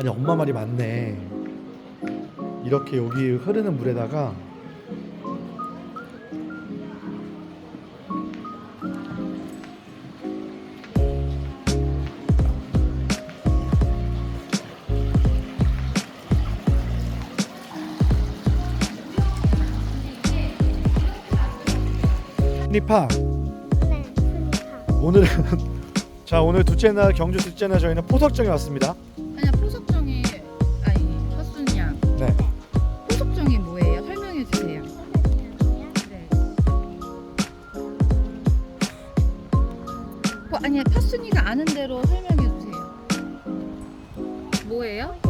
아니 엄마 말이 맞네. 이렇게 여기 흐르는 물에다가 니파 네. 오늘은 자 오늘 둘째 날 경주 둘째 날 저희는 포석정에 왔습니다. 아니야 양 네. 포석정이 뭐예요? 설명해 주세요. 네. 어, 아니야 파순이가 아는 대로 설명해 주세요. 뭐예요?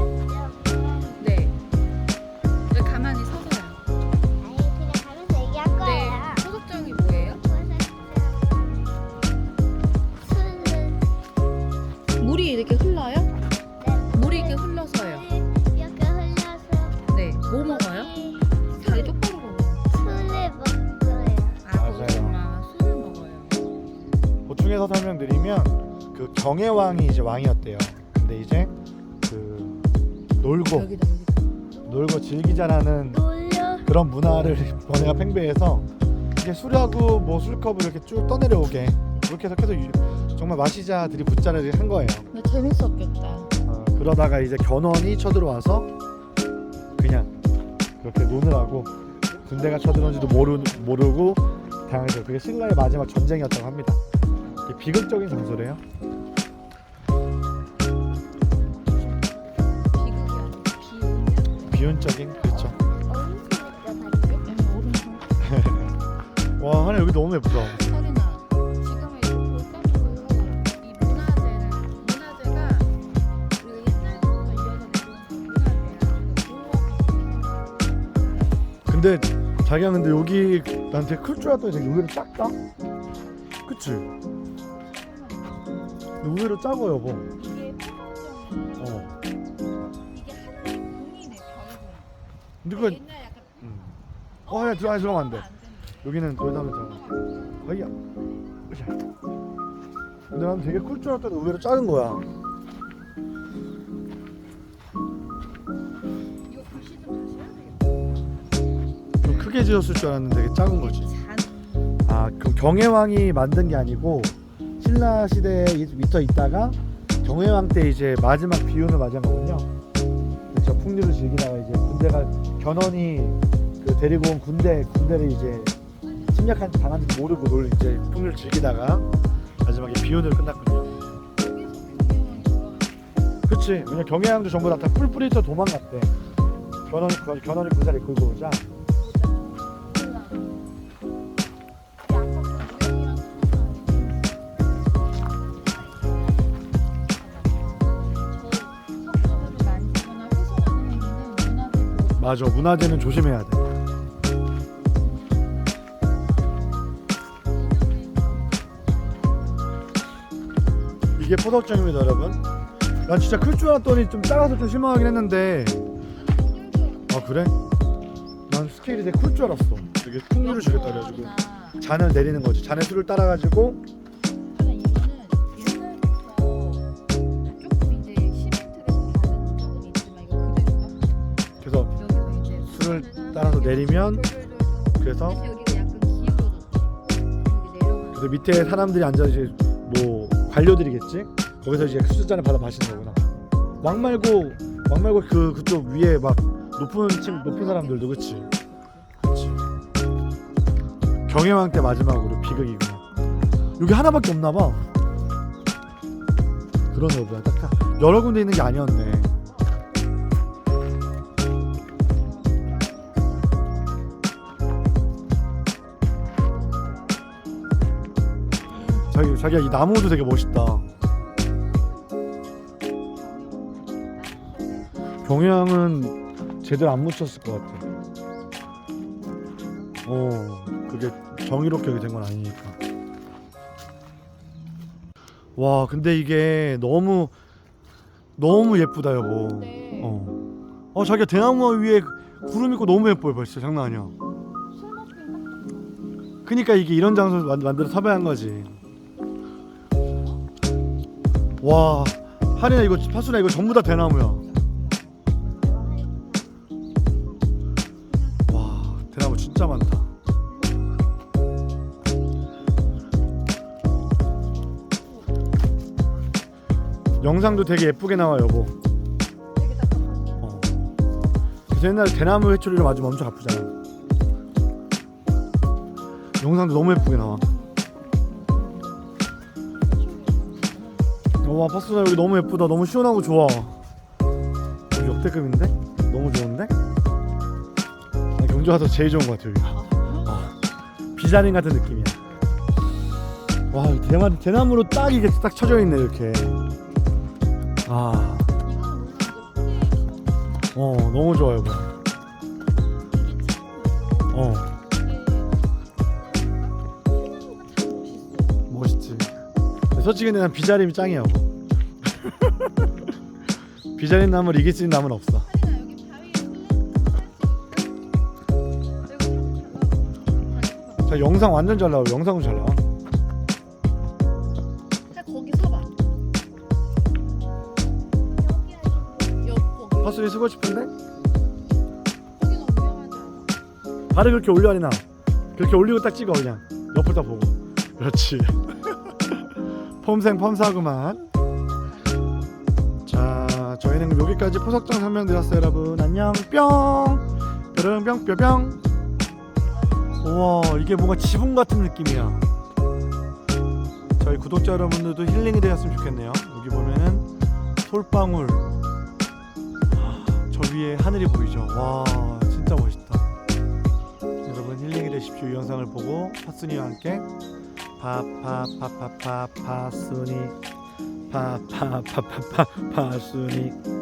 보충해서 설명드리면 그 경혜왕이 이제 왕이었대요. 근데 이제 그 놀고 여기다 여기다. 놀고 즐기자라는 놀려. 그런 문화를 번외가 팽배해서 이게 술하고 뭐 술컵을 이렇게 쭉 떠내려오게 그렇게 해서 계속 유- 정말 마시자들이 붙자를 한 거예요. 나 재밌었겠다. 어, 그러다가 이제 견훤이 쳐들어와서 그냥 그렇게 노느라고 군대가 쳐들어온지도 모르, 모르고 당해서 그게 신라의 마지막 전쟁이었다고 합니다. 비극적인 장소래요. 비운적인 그렇죠. 와 하늘 여기 너무 예쁘다. 근데 자기야 근데 여기 난 되게 클줄 알았더니 되게 의외로. 그치? 근데 의외로 작아 여보. 이게 포석정이 어. 이게 공이네 별공. 근데 그 옛날 약간 음. 어, 야, 들어- 들어가면 안 돼. 안 된다. 여기는 돌담면 잖아. 어이야. 으쌰. 근데 난 되게 클 줄 알았더니 의외로 작은 거야. 이거 글씨 좀 다시 해야 되겠다. 좀 크게 지었을 줄 알았는데 되게 작은 거지. 잔. 아, 그럼 경혜왕이 만든 게 아니고 신라 시대에 미터 있다가 경혜왕 때 이제 마지막 비운을 맞은 거군요. 그렇죠. 풍류를 즐기다가 이제 군대가 견훤이 그 데리고 온 군대 군대를 이제 침략한 당한지 모르고 놀 이제 풍류를 즐기다가 마지막에 경영은 좋아. 그치. 왜냐 경혜왕도 전부 다, 다 뿔뿔이터 도망갔대. 견훤이 그- 견훤이 군사를 끌고 오자. 맞아. 문화재는 조심해야 돼. 이게 포덕정입니다, 여러분. 난 진짜 클 줄 알았더니 좀 작아서 좀 실망하긴 했는데. 아 그래? 난 스케일이 되게 클 줄 알았어. 되게 풍류를 주겠다 그래가지고 잔을 내리는 거지. 잔에 술을 따라가지고 따라서 내리면 그래서 그래서 밑에 사람들이 앉아 이제 뭐 관료들이겠지. 거기서 이제 술잔을 받아 마시는 거구나. 왕 말고 왕 말고 그 그쪽 위에 막 높은 층 높은 사람들도 그치. 그치. 경혜왕 때 마지막으로 비극이구나. 여기 하나밖에 없나 봐. 보다. 딱딱 여러 군데 있는 게 아니었네. 자기 자기야 이 나무도 되게 멋있다. 경향은 제대로 안 묻혔을 것 같아. 어, 그게 정의롭게 된 건 아니니까. 와, 근데 이게 너무 너무 예쁘다 여보. 어, 어 자기야 대나무 위에 구름 있고 너무 예뻐요 벌써 장난 아니야. 그니까 이게 이런 장소 만, 만들어 섭외한 거지. 와 하리나 이거 파수나 이거 전부 다 대나무야. 와 대나무 진짜 많다. 영상도 되게 예쁘게 나와 여보. 어. 그래서 옛날 대나무 회초리를 맞으면 엄청 아프잖아. 영상도 너무 예쁘게 나와. 와 버스나 여기 너무 예쁘다. 너무 시원하고 좋아. 여기 역대급인데? 너무 좋은데? 나 경주가 더 제일 좋은 것 같아 여기. 어. 비자린 같은 느낌이야. 와 여기 대나, 대나무로 딱 이게 딱 쳐져 있네 이렇게. 아, 어 너무 좋아요. 어. 솔직히 난 비자림이 짱이야. 비자림 나무를 이길 수 있는 나무는 없어. 자 영상 완전 잘 나와. 영상은 잘 나와. 자 거기 서봐 여기 거기 파슬리 쓰고 싶은데 거기 너무 위험하지 않아? 발을 그렇게 올려 아니나. 그렇게 올리고 딱 찍어 그냥. 옆을 딱 보고. 그렇지. 폼생 펌사구만. 자 저희는 여기까지 포석장 설명드렸어요 여러분. 안녕 뿅. 뾰롱 뿅 뿅뿅. 우와 이게 뭔가 지붕 같은 느낌이야. 저희 구독자 여러분들도 힐링이 되었으면 좋겠네요. 여기 보면은 솔방울. 저 위에 하늘이 보이죠. 와 진짜 멋있다. 여러분 힐링이 되십시오. 이 영상을 보고 파순이와 함께 파파파파파 파순이 파파파파파 파순이